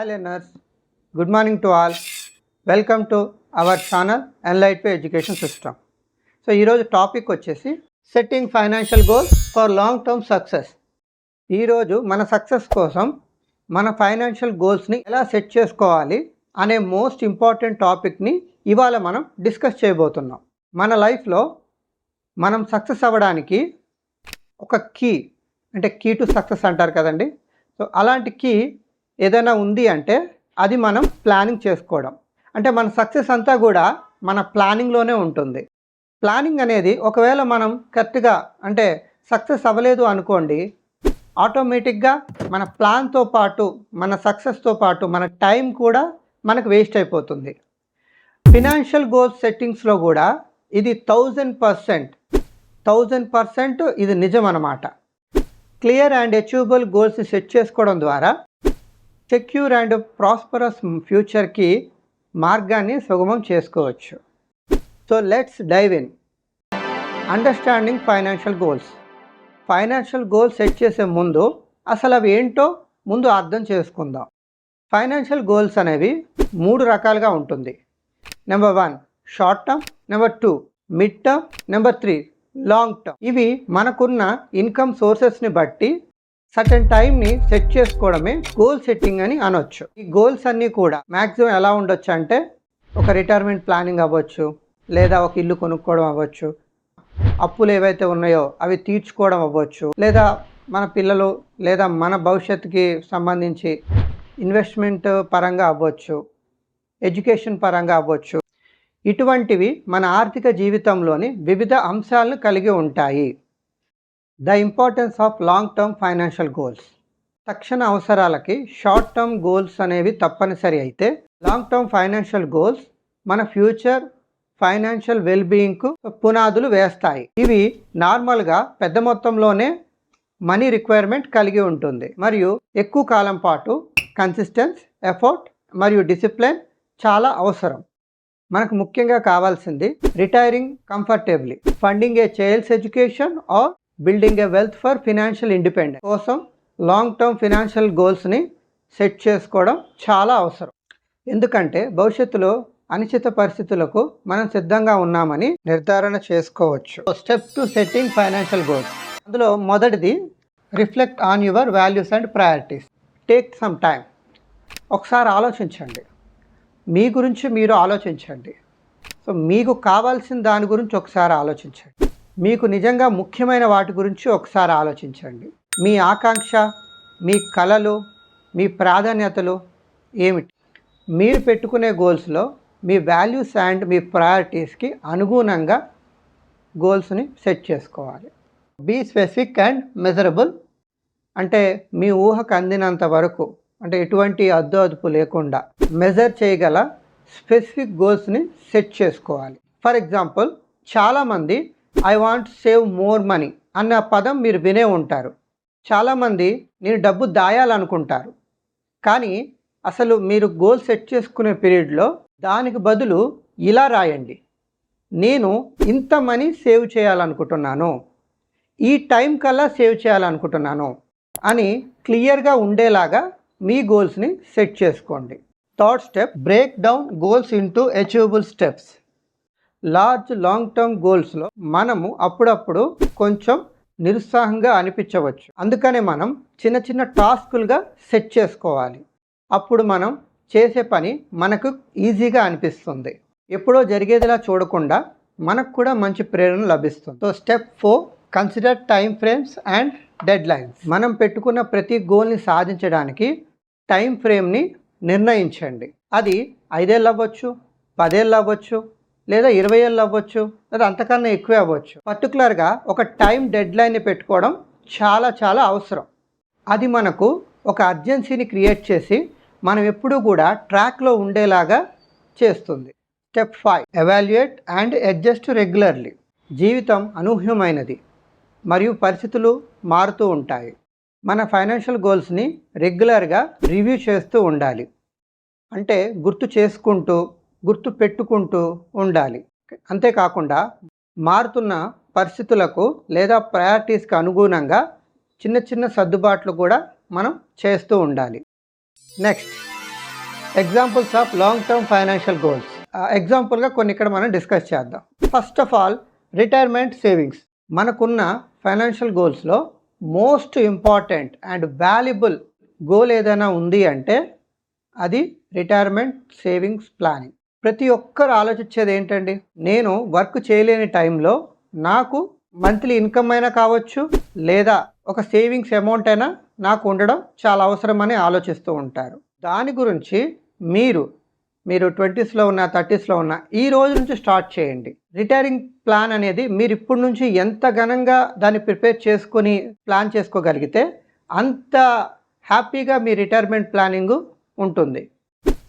Hi learners good morning to all welcome to our channel enlight pay education system so ఈరోజు topic వచ్చేసి setting financial goals for long term success ఈరోజు మన success కోసం మన financial గోల్స్ని ఎలా set చేసుకోవాలి అనే మోస్ట్ ఇంపార్టెంట్ టాపిక్ని ఇవాళ మనం డిస్కస్ చేయబోతున్నాం. మన లైఫ్లో మనం సక్సెస్ అవ్వడానికి ఒక కీ అంటే కీ టు సక్సెస్ అంటారు కదండి. సో అలాంటి కీ ఏదైనా ఉంది అంటే అది మనం ప్లానింగ్ చేసుకోవడం. అంటే మన సక్సెస్ అంతా కూడా మన ప్లానింగ్లోనే ఉంటుంది. ప్లానింగ్ అనేది ఒకవేళ మనం కరెక్ట్గా అంటే సక్సెస్ అవ్వలేదు అనుకోండి ఆటోమేటిక్గా మన ప్లాన్తో పాటు మన సక్సెస్తో పాటు మన టైం కూడా మనకు వేస్ట్ అయిపోతుంది. ఫినాన్షియల్ గోల్స్ సెట్టింగ్స్లో కూడా ఇది థౌజండ్ పర్సెంట్ థౌజండ్ పర్సెంట్ ఇది నిజం అన్నమాట క్లియర్ అండ్ అచీవబుల్ గోల్స్ని సెట్ చేసుకోవడం ద్వారా సెక్యూర్ అండ్ ప్రాస్పరస్ ఫ్యూచర్కి మార్గాన్ని సుగమం చేసుకోవచ్చు. So let's dive in. Understanding financial goals. Financial goals set చేసే ముందు అసలు అవి ఏంటో ముందు అర్థం చేసుకుందాం. ఫైనాన్షియల్ గోల్స్ అనేవి మూడు రకాలుగా ఉంటుంది. Number one short term. Number two mid term. Number three long term. ఇవి మనకున్న ఇన్కమ్ సోర్సెస్ని బట్టి సర్టన్ టైంని సెట్ చేసుకోవడమే గోల్ సెట్టింగ్ అని అనొచ్చు. ఈ గోల్స్ అన్నీ కూడా మ్యాక్సిమం ఎలా ఉండొచ్చు అంటే ఒక రిటైర్మెంట్ ప్లానింగ్ అవ్వచ్చు లేదా ఒక ఇల్లు కొనుక్కోవడం అవ్వచ్చు అప్పులు ఏవైతే ఉన్నాయో అవి తీర్చుకోవడం అవ్వచ్చు లేదా మన పిల్లలు లేదా మన భవిష్యత్తుకి సంబంధించి ఇన్వెస్ట్మెంట్ పరంగా అవ్వచ్చు ఎడ్యుకేషన్ పరంగా అవ్వచ్చు. ఇటువంటివి మన ఆర్థిక జీవితంలోని వివిధ అంశాలను కలిగి ఉంటాయి. The importance of long term financial goals తక్షణ అవసరాలకి షార్ట్ టర్మ్ గోల్స్ అనేవి తప్పనిసరి అయితే లాంగ్ టర్మ్ ఫైనాన్షియల్ గోల్స్ మన ఫ్యూచర్ ఫైనాన్షియల్ వెల్బీయింగ్కు పునాదులు వేస్తాయి. ఇవి నార్మల్గా పెద్ద మొత్తంలోనే మనీ రిక్వైర్మెంట్ కలిగి ఉంటుంది. మరియు ఎక్కువ కాలం పాటు కన్సిస్టెన్స్ ఎఫర్ట్ మరియు డిసిప్లిన్ చాలా అవసరం. మనకు ముఖ్యంగా కావాల్సింది retiring comfortably funding a child's education or building a wealth for financial independence కోసం లాంగ్ టర్మ్ ఫినాన్షియల్ గోల్స్ని సెట్ చేసుకోవడం చాలా అవసరం. ఎందుకంటే భవిష్యత్తులో అనిశ్చిత పరిస్థితులకు మనం సిద్ధంగా ఉన్నామని నిర్ధారణ చేసుకోవచ్చు. Step two setting financial goals అందులో మొదటిది reflect on your values and priorities take some time ఒకసారి ఆలోచించండి. మీ గురించి మీరు ఆలోచించండి. సో మీకు కావాల్సిన దాని గురించి ఒకసారి ఆలోచించండి. మీకు నిజంగా ముఖ్యమైన వాటి గురించి ఒకసారి ఆలోచించండి. మీ ఆకాంక్ష మీ కళలు మీ ప్రాధాన్యతలు ఏమిటి? మీరు పెట్టుకునే గోల్స్లో మీ వాల్యూస్ అండ్ మీ ప్రయారిటీస్కి అనుగుణంగా గోల్స్ని సెట్ చేసుకోవాలి. బీ స్పెసిఫిక్ అండ్ మెజరబుల్ అంటే మీ ఊహకు అందినంత వరకు అంటే ఎటువంటి అద్దు అదుపు లేకుండా మెజర్ చేయగల స్పెసిఫిక్ గోల్స్ని సెట్ చేసుకోవాలి. ఫర్ ఎగ్జాంపుల్ చాలామంది I want save more money అన్న పదం మీరు వినే ఉంటారు. చాలామంది నేను డబ్బు దాయాలనుకుంటారు. కానీ అసలు మీరు గోల్ సెట్ చేసుకునే పీరియడ్లో దానికి బదులు ఇలా రాయండి. నేను ఇంత మనీ సేవ్ చేయాలనుకుంటున్నాను. ఈ టైం కల్లా సేవ్ చేయాలనుకుంటున్నాను అని క్లియర్గా ఉండేలాగా మీ గోల్స్ని సెట్ చేసుకోండి. Third step break down goals into achievable steps large long term గోల్స్లో మనము అప్పుడప్పుడు కొంచెం నిరుత్సాహంగా అనిపించవచ్చు. అందుకనే మనం చిన్న చిన్న టాస్కులుగా సెట్ చేసుకోవాలి. అప్పుడు మనం చేసే పని మనకు ఈజీగా అనిపిస్తుంది. ఎప్పుడో జరిగేదిలా చూడకుండా మనకు కూడా మంచి ప్రేరణ లభిస్తుంది. So step four consider time frames and deadlines మనం పెట్టుకున్న ప్రతి గోల్ని సాధించడానికి టైం ఫ్రేమ్ని నిర్ణయించండి. అది ఐదేళ్ళు అవ్వచ్చు పదేళ్ళు అవ్వచ్చు లేదా ఇరవై ఏళ్ళు అవ్వచ్చు లేదా అంతకన్నా ఎక్కువే అవ్వచ్చు. పర్టికులర్గా ఒక టైం డెడ్లైన్ని పెట్టుకోవడం చాలా చాలా అవసరం. అది మనకు ఒక అర్జెన్సీని క్రియేట్ చేసి మనం ఎప్పుడూ కూడా ట్రాక్లో ఉండేలాగా చేస్తుంది. Step five evaluate and adjust regularly. జీవితం అనూహ్యమైనది మరియు పరిస్థితులు మారుతూ ఉంటాయి. మన ఫైనాన్షియల్ గోల్స్ని రెగ్యులర్గా రివ్యూ చేస్తూ ఉండాలి. అంటే గుర్తు చేసుకుంటూ గుర్తు పెట్టుకుంటూ ఉండాలి. అంతేకాకుండా మారుతున్న పరిస్థితులకు లేదా ప్రయారిటీస్కి అనుగుణంగా చిన్న చిన్న సర్దుబాట్లు కూడా మనం చేస్తూ ఉండాలి. Next examples of long term financial goals. ఎగ్జాంపుల్గా కొన్ని ఇక్కడ మనం డిస్కస్ చేద్దాం. First of all retirement savings. మనకున్న financial గోల్స్లో most important and valuable goal ఏదైనా ఉంది అంటే అది రిటైర్మెంట్ సేవింగ్స్ ప్లానింగ్. ప్రతి ఒక్కరు ఆలోచించేది ఏంటండి నేను వర్క్ చేయలేని టైంలో నాకు మంత్లీ ఇన్కమ్ అయినా కావచ్చు లేదా ఒక సేవింగ్స్ అమౌంట్ అయినా నాకు ఉండడం చాలా అవసరమని ఆలోచిస్తూ ఉంటారు. దాని గురించి మీరు మీరు ట్వంటీస్లో ఉన్న థర్టీస్లో ఉన్న ఈ రోజు నుంచి స్టార్ట్ చేయండి. రిటైరింగ్ ప్లాన్ అనేది మీరు ఇప్పటి నుంచి ఎంత ఘనంగా దాన్ని ప్రిపేర్ చేసుకొని ప్లాన్ చేసుకోగలిగితే అంత హ్యాపీగా మీ రిటైర్మెంట్ ప్లానింగ్ ఉంటుంది.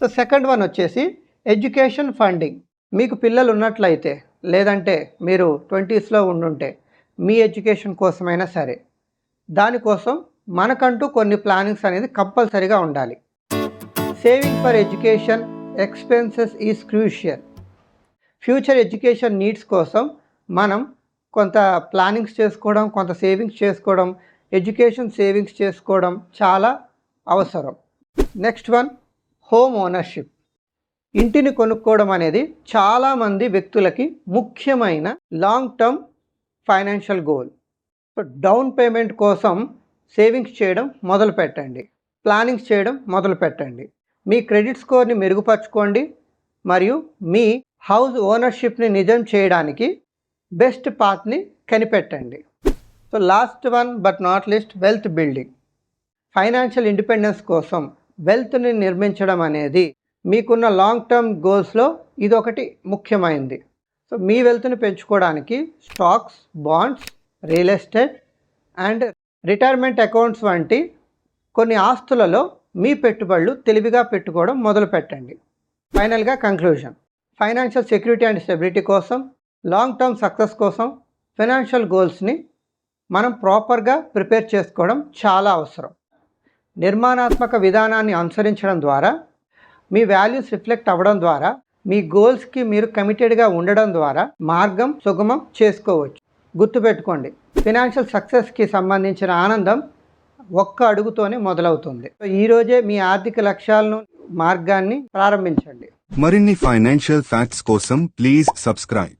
సో సెకండ్ వన్ వచ్చేసి ఎడ్యుకేషన్ ఫండింగ్. మీకు పిల్లలు ఉన్నట్లయితే లేదంటే మీరు ట్వంటీస్లో ఉండుంటే మీ ఎడ్యుకేషన్ కోసమైనా సరే. దానికోసం మనకంటూ కొన్ని ప్లానింగ్స్ అనేది కంపల్సరీగా ఉండాలి. Saving for education expenses is crucial. Future education needs కోసం మనం కొంత ప్లానింగ్స్ చేసుకోవడం కొంత సేవింగ్స్ చేసుకోవడం ఎడ్యుకేషన్ సేవింగ్స్ చేసుకోవడం చాలా అవసరం. Next one home ownership. ఇంటిని కొనుక్కోవడం అనేది చాలామంది వ్యక్తులకి ముఖ్యమైన long term financial goal down payment కోసం సేవింగ్స్ చేయడం మొదలు పెట్టండి. ప్లానింగ్స్ చేయడం మొదలు పెట్టండి. మీ క్రెడిట్ స్కోర్ని మెరుగుపరచుకోండి మరియు మీ హౌస్ ఓనర్షిప్ని నిజం చేయడానికి బెస్ట్ పాత్ని కనిపెట్టండి. So last one but not least wealth building financial independence కోసం వెల్త్ని నిర్మించడం అనేది మీకున్న లాంగ్ టర్మ్ గోల్స్లో ఇది ఒకటి ముఖ్యమైనది సో మీ వెల్త్ని పెంచుకోవడానికి stocks bonds real estate and retirement accounts వంటి కొన్ని ఆస్తులలో మీ పెట్టుబడులు తెలివిగా పెట్టుకోవడం మొదలు పెట్టండి. ఫైనల్గా conclusion financial security and stability కోసం లాంగ్ టర్మ్ సక్సెస్ కోసం ఫైనాన్షియల్ గోల్స్ని మనం ప్రాపర్గా ప్రిపేర్ చేసుకోవడం చాలా అవసరం. నిర్మాణాత్మక విధానాన్ని అనుసరించడం ద్వారా మీ వాల్యూస్ రిఫ్లెక్ట్ అవ్వడం ద్వారా మీ గోల్స్కి మీరు కమిటెడ్గా ఉండడం ద్వారా మార్గం సుగమం చేసుకోవచ్చు. గుర్తుపెట్టుకోండి ఫినాన్షియల్ సక్సెస్కి సంబంధించిన ఆనందం ఒక్క అడుగుతోనే మొదలవుతుంది. సో ఈరోజే మీ ఆర్థిక లక్ష్యాలను మార్గాన్ని ప్రారంభించండి. మరిన్ని ఫైనాన్షియల్ ఫ్యాక్ట్స్ కోసం ప్లీజ్ సబ్స్క్రైబ్.